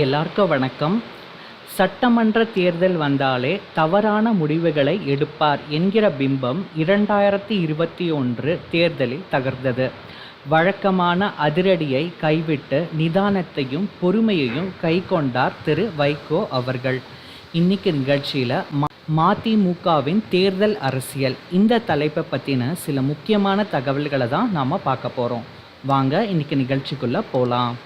எல்லாருக்கும் வணக்கம். சட்டமன்ற தேர்தல் வந்தாலே தவறான முடிவுகளை எடுப்பார் என்கிற பிம்பம் இரண்டாயிரத்தி இருபத்தி ஒன்று தேர்தலில் தகர்ந்தது. வழக்கமான அதிரடியை கைவிட்டு நிதானத்தையும் பொறுமையையும் கைக்கொண்டார் திரு வைகோ அவர்கள். இன்னைக்கு நிகழ்ச்சியில் மதிமுகவின் தேர்தல் அரசியல். இந்த தலைப்பை பற்றின சில முக்கியமான தகவல்களை தான் நாம் பார்க்க போகிறோம் வாங்க இன்னைக்கு நிகழ்ச்சிக்குள்ளே போகலாம்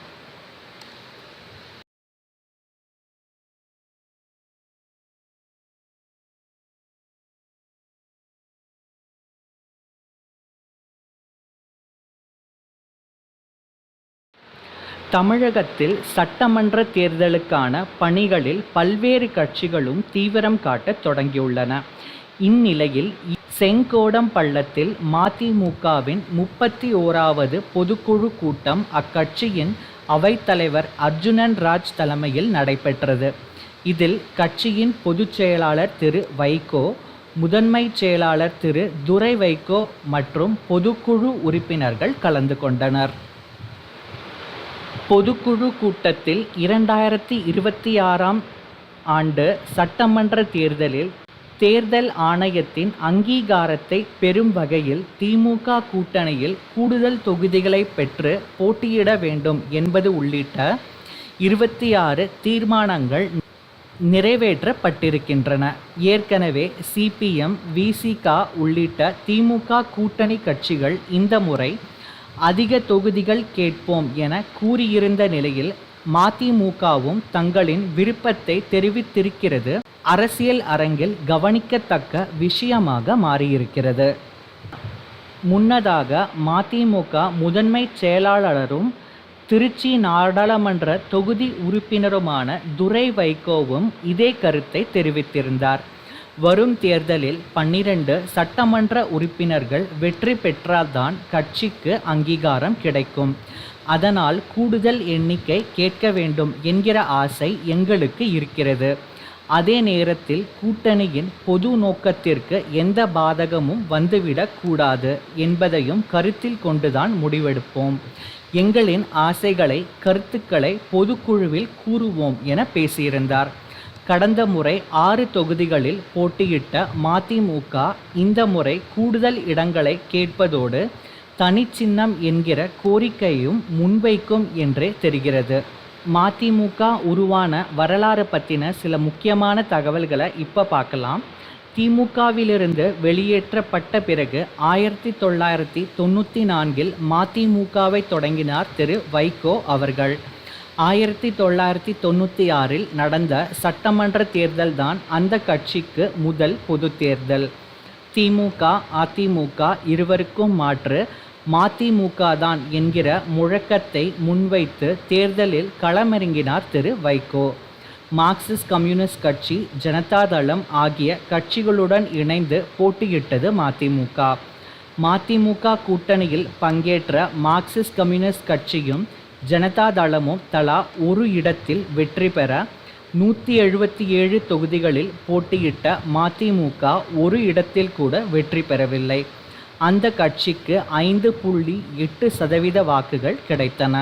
தமிழகத்தில் சட்டமன்ற தேர்தலுக்கான பணிகளில் பல்வேறு கட்சிகளும் தீவிரம் காட்டத் தொடங்கியுள்ளன. இந்நிலையில் செங்கோடம் பள்ளத்தில் மதிமுகவின் முப்பத்தி ஓராவது பொதுக்குழு கூட்டம் அக்கட்சியின் அவைத்தலைவர் அர்ஜுனன் ராஜ் தலைமையில் நடைபெற்றது. இதில் கட்சியின் பொதுச் செயலாளர் திரு வைகோ முதன்மை செயலாளர் திரு துரை வைகோ மற்றும் பொதுக்குழு உறுப்பினர்கள் கலந்து கொண்டனர். பொதுக்குழு கூட்டத்தில் இரண்டாயிரத்தி இருபத்தி ஆறாம் ஆண்டு சட்டமன்ற தேர்தலில் தேர்தல் ஆணையத்தின் அங்கீகாரத்தை பெறும் வகையில் திமுக கூட்டணியில் கூடுதல் தொகுதிகளை பெற்று போட்டியிட வேண்டும் என்பது உள்ளிட்ட இருபத்தி ஆறு தீர்மானங்கள் நிறைவேற்றப்பட்டிருக்கின்றன. ஏற்கனவே சிபிஎம் விசிகா உள்ளிட்ட திமுக கூட்டணி கட்சிகள் இந்த முறை அதிக தொகுதிகள் கேட்போம் என கூறியிருந்த நிலையில் மதிமுகவும் தங்களின் விருப்பத்தை தெரிவித்திருக்கிறது. அரசியல் அரங்கில் கவனிக்கத்தக்க விஷயமாக மாறியிருக்கிறது. முன்னதாக மதிமுக முதன்மை செயலாளரும் திருச்சி நாடாளுமன்ற தொகுதி உறுப்பினருமான துரை வைகோவும் இதே கருத்தை தெரிவித்திருந்தார். வரும் தேர்தலில் பன்னிரண்டு சட்டமன்ற உறுப்பினர்கள் வெற்றி பெற்றால்தான் கட்சிக்கு அங்கீகாரம் கிடைக்கும். அதனால் கூடுதல் எண்ணிக்கை கேட்க வேண்டும் என்கிற ஆசை எங்களுக்கு இருக்கிறது. அதே நேரத்தில் கூட்டணியின் பொது நோக்கத்திற்கு எந்த பாதகமும் வந்துவிடக் கூடாது என்பதையும் கருத்தில் கொண்டுதான் முடிவெடுப்போம். எங்களின் ஆசைகளை கருத்துக்களை பொதுக்குழுவில் கூறுவோம் என பேசியிருந்தார். கடந்த முறை ஆறு தொகுதிகளில் போட்டியிட்ட மதிமுக இந்த முறை கூடுதல் இடங்களை கேட்பதோடு தனிச்சின்னம் என்கிற கோரிக்கையும் முன்வைக்கும் என்றே தெரிகிறது. மதிமுக உருவான வரலாறு பற்றின சில முக்கியமான தகவல்களை இப்போ பார்க்கலாம். திமுகவிலிருந்து வெளியேற்றப்பட்ட பிறகு ஆயிரத்தி தொள்ளாயிரத்தி தொண்ணூற்றி நான்கில் மதிமுகவை தொடங்கினார் திரு வைகோ அவர்கள். ஆயிரத்தி தொள்ளாயிரத்தி தொண்ணூற்றி ஆறில் நடந்த சட்டமன்ற தேர்தல்தான் அந்த கட்சிக்கு முதல் பொது தேர்தல். திமுக அதிமுக இருவருக்கும் மாற்று. மதிமுக தான் என்கிற முழக்கத்தை முன்வைத்து தேர்தலில் களமிறங்கினார் திரு. வைகோ. மார்க்சிஸ்ட் கம்யூனிஸ்ட் கட்சி ஜனதாதளம் ஆகிய கட்சிகளுடன் இணைந்து போட்டியிட்டது மதிமுக. மதிமுக கூட்டணியில் பங்கேற்ற மார்க்சிஸ்ட் கம்யூனிஸ்ட் கட்சியும் ஜனதாதளமும் தலா ஒரு இடத்தில் வெற்றி பெற நூற்றி எழுபத்தி ஏழு தொகுதிகளில் போட்டியிட்ட மதிமுக ஒரு இடத்தில் கூட வெற்றி பெறவில்லை. அந்த கட்சிக்கு ஐந்து புள்ளி எட்டு சதவீத வாக்குகள் கிடைத்தன.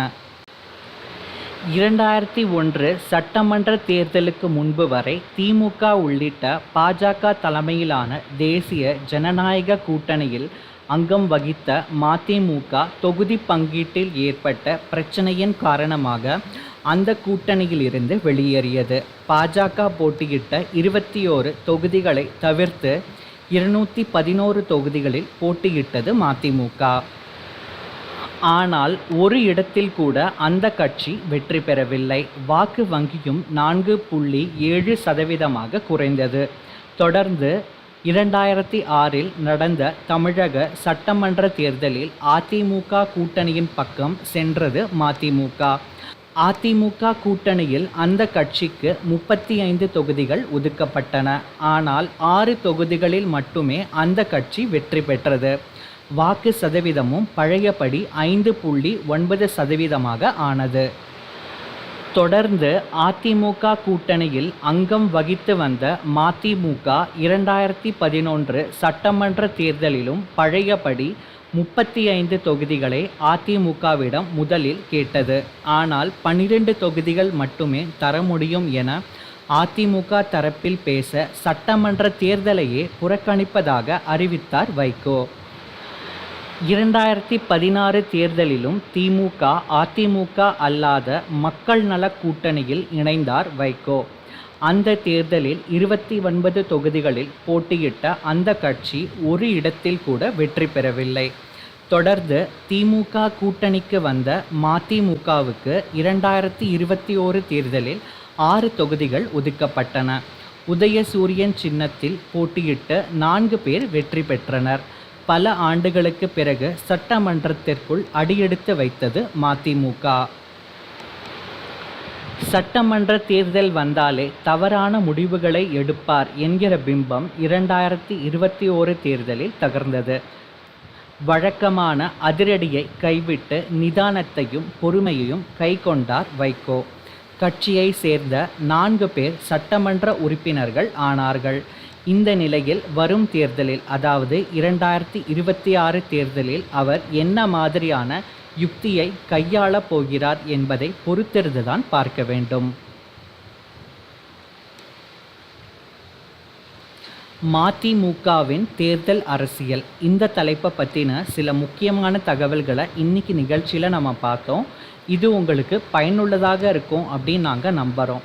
இரண்டாயிரத்தி ஒன்று சட்டமன்ற தேர்தலுக்கு முன்பு வரை திமுக உள்ளிட்ட பாஜக தலைமையிலான தேசிய ஜனநாயக கூட்டணியில் அங்கம் வகித்த மதிமுக தொகுதி பங்கீட்டில் ஏற்பட்ட பிரச்சனையின் காரணமாக அந்த கூட்டணியில் இருந்து வெளியேறியது பாஜக போட்டியிட்ட இருபத்தி ஓரு தொகுதிகளை தவிர்த்து இருநூற்றி பதினோரு தொகுதிகளில் போட்டியிட்டது மதிமுக ஆனால் ஒரு இடத்தில் கூட அந்த கட்சி வெற்றி பெறவில்லை. வாக்கு வங்கியும் நான்கு புள்ளி ஏழு சதவீதமாக குறைந்தது. தொடர்ந்து இரண்டாயிரத்தி ஆறில் நடந்த தமிழக சட்டமன்ற தேர்தலில் அதிமுக கூட்டணியின் பக்கம் சென்றது மதிமுக. அதிமுக கூட்டணியில் அந்த கட்சிக்கு முப்பத்தி ஐந்து தொகுதிகள் ஒதுக்கப்பட்டன. ஆனால் ஆறு தொகுதிகளில் மட்டுமே அந்த கட்சி வெற்றி பெற்றது. வாக்கு சதவீதமும் பழையபடி ஐந்து புள்ளி ஒன்பது சதவீதமாக ஆனது. தொடர்ந்து அதிமுக கூட்டணியில் அங்கம் வகித்து வந்த மதிமுக இரண்டாயிரத்தி பதினொன்று சட்டமன்ற தேர்தலிலும் பழையபடி முப்பத்தி ஐந்து தொகுதிகளை அதிமுகவிடம் முதலில் கேட்டது. ஆனால் பன்னிரண்டு தொகுதிகள் மட்டுமே தர முடியும் என அதிமுக தரப்பில் பேச சட்டமன்ற தேர்தலையே புறக்கணிப்பதாக அறிவித்தார் வைகோ. இரண்டாயிரத்தி பதினாறு தேர்தலிலும் திமுக அதிமுக அல்லாத மக்கள் நல கூட்டணியில் இணைந்தார் வைகோ. அந்த தேர்தலில் இருபத்தி ஒன்பது தொகுதிகளில் போட்டியிட்ட அந்த கட்சி ஒரு இடத்தில் கூட வெற்றி பெறவில்லை. தொடர்ந்து திமுக கூட்டணிக்கு வந்த மதிமுகவுக்கு இரண்டாயிரத்தி இருபத்தி ஓரு தேர்தலில் ஆறு தொகுதிகள் ஒதுக்கப்பட்டன. உதயசூரியன் சின்னத்தில் போட்டியிட்டு நான்கு பேர் வெற்றி பெற்றனர். பல ஆண்டுகளுக்கு பிறகு சட்டமன்றத்திற்குள் அடியெடுத்து வைத்தது மதிமுக சட்டமன்ற தேர்தல் வந்தாலே தவறான முடிவுகளை எடுப்பார் என்கிற பிம்பம் இரண்டாயிரத்தி இருபத்தி ஓரு தேர்தலில் தகர்ந்தது. வழக்கமான அதிரடியை கைவிட்டு நிதானத்தையும் பொறுமையையும் கைக்கொண்டார் வைகோ. கட்சியை சேர்ந்த நான்கு பேர் சட்டமன்ற உறுப்பினர்கள் ஆனார்கள். இந்த நிலையில் வரும் தேர்தலில் அதாவது இரண்டாயிரத்தி இருபத்தி ஆறு தேர்தலில் அவர் என்ன மாதிரியான யுக்தியை கையாளப் போகிறார் என்பதை பொறுத்திருந்துதான் பார்க்க வேண்டும். மதிமுகவின் தேர்தல் அரசியல். இந்த தலைப்பை பற்றின சில முக்கியமான தகவல்களை இன்னைக்கு நிகழ்ச்சியில் நம்ம பார்த்தோம். இது உங்களுக்கு பயனுள்ளதாக இருக்கும் அப்படின்னு நாங்கள் நம்புகிறோம்